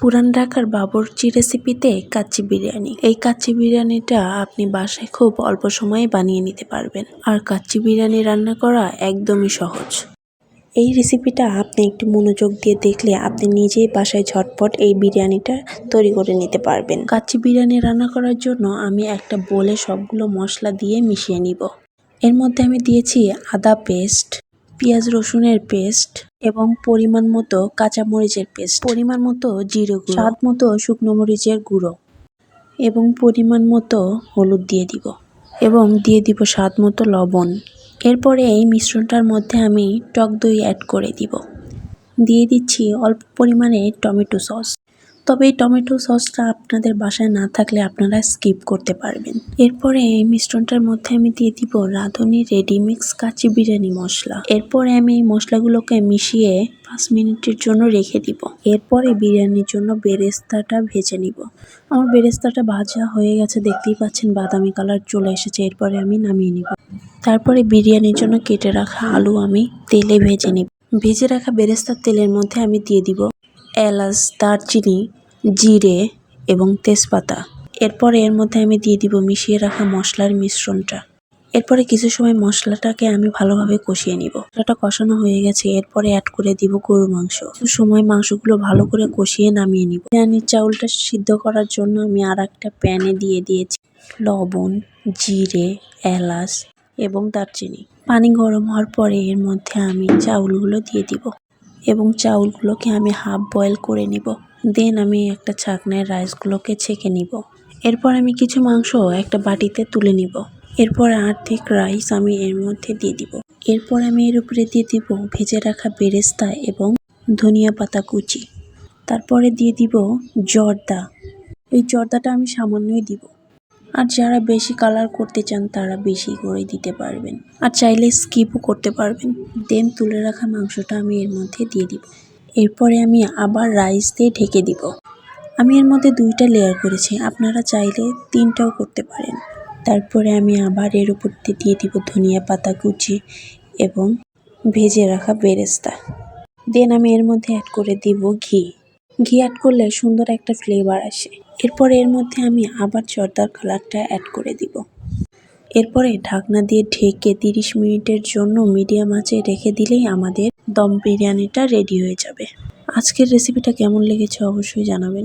পুরান ঢাকার বাবরচি রেসিপিতে কাচ্চি বিরিয়ানি। এই কাচ্চি বিরিয়ানিটা আপনি বাসায় খুব অল্প সময়ে বানিয়ে নিতে পারবেন। আর কাচ্চি বিরিয়ানি রান্না করা একদমই সহজ। এই রেসিপিটা আপনি একটু মনোযোগ দিয়ে দেখলে আপনি নিজেই বাসায় ঝটপট এই বিরিয়ানিটা তৈরি করে নিতে পারবেন। কাচ্চি বিরিয়ানি রান্না করার জন্য আমি একটা বোলে সবগুলো মশলা দিয়ে মিশিয়ে নিব। এর মধ্যে আমি দিয়েছি আদা পেস্ট পেঁয়াজ রসুনের পেস্ট এবং পরিমাণ মতো কাঁচামরিচের পেস্ট। পরিমাণ মতো জিরে গুঁড়ো। স্বাদ মতো শুকনো মরিচের গুঁড়ো। এবং পরিমাণ মতো হলুদ দিয়ে দিব। এবং দিয়ে দিব স্বাদ মতো লবণ। এরপরে এই মিশ্রণটার মধ্যে আমি টক দই অ্যাড করে দিব। দিয়ে দিচ্ছি অল্প পরিমাণে টমেটো সস। তবে এই টমেটো সসটা আপনাদের বাসায় না থাকলে আপনারা স্কিপ করতে পারবেন। এরপরে এই মিশ্রণটার মধ্যে আমি দিয়ে দিব রাঁধুনি রেডিমিক্স কাচি বিরিয়ানি মশলা। এরপরে আমি এই মশলাগুলোকে মিশিয়ে পাঁচ মিনিটের জন্য রেখে দিব। এরপরে বিরিয়ানির জন্য বেরেস্তাটা ভেজে নিব। আমার বেরেস্তাটা ভাজা হয়ে গেছে, দেখতেই পাচ্ছেন বাদামি কালার চলে এসেছে। এরপরে আমি নামিয়ে নিব। তারপরে বিরিয়ানির জন্য কেটে রাখা আলু আমি তেলে ভেজে নিব। ভেজে রাখা বেরেস্তার তেলের মধ্যে আমি দিয়ে দিব এলাচ, দারচিনি, জিরে এবং তেজপাতা। এরপরে এর মধ্যে আমি দিয়ে দিব মিশিয়ে রাখা মশলার মিশ্রণটা। এরপরে কিছু সময় মশলাটাকে আমি ভালোভাবে কষিয়ে নিব। মশলাটা কষানো হয়ে গেছে, এরপরে অ্যাড করে দিব গরুর মাংস। কিছু সময় মাংসগুলো ভালো করে কষিয়ে নামিয়ে নিব। বিরিয়ানির চাউলটা সিদ্ধ করার জন্য আমি আর একটা প্যানে দিয়ে দিয়েছি লবণ, জিরে, এলাচ এবং দারচিনি। পানি গরম হওয়ার পরে এর মধ্যে আমি চাউলগুলো দিয়ে দিব। এবং চাউলগুলোকে আমি হাফ বয়েল করে নিব। দেন আমি একটা ছাকনায় রাইসগুলোকে ছেঁকে নিব। এরপর আমি কিছু মাংস একটা বাটিতে তুলে নিব। এরপর আর্ধেক রাইস আমি এর মধ্যে দিয়ে দিব। এরপর আমি এর উপরে দিয়ে দিব ভেজে রাখা বেরেস্তা এবং ধনিয়া পাতা কুচি। তারপরে দিয়ে দিব জর্দা। এই জর্দাটা আমি সামান্যই দিব। আর যারা বেশি কালার করতে চান, তারা বেশি করে দিতে পারবেন। আর চাইলে স্কিপও করতে পারবেন। দেন তুলে রাখা মাংসটা আমি এর মধ্যে দিয়ে দিব। এরপরে আমি আবার রাইস দিয়ে ঢেকে দিব। আমি এর মধ্যে দুইটা লেয়ার করেছি। আপনারা চাইলে তিনটাও করতে পারেন। তারপরে আমি আবার এর উপর দিয়ে দিব ধনিয়া পাতা কুচি এবং ভেজে রাখা বেরেস্তা। দেন আমি এর মধ্যে অ্যাড করে দিব ঘি। ঘি অ্যাড করলে সুন্দর একটা ফ্লেভার আসে। এরপর এর মধ্যে আমি আবার জর্দার কালারটা অ্যাড করে দিব। এরপরে ঢাকনা দিয়ে ঢেকে তিরিশ মিনিটের জন্য মিডিয়াম আঁচে রেখে দিলেই আমাদের দম বিরিয়ানিটা রেডি হয়ে যাবে। আজকের রেসিপিটা কেমন লেগেছে অবশ্যই জানাবেন।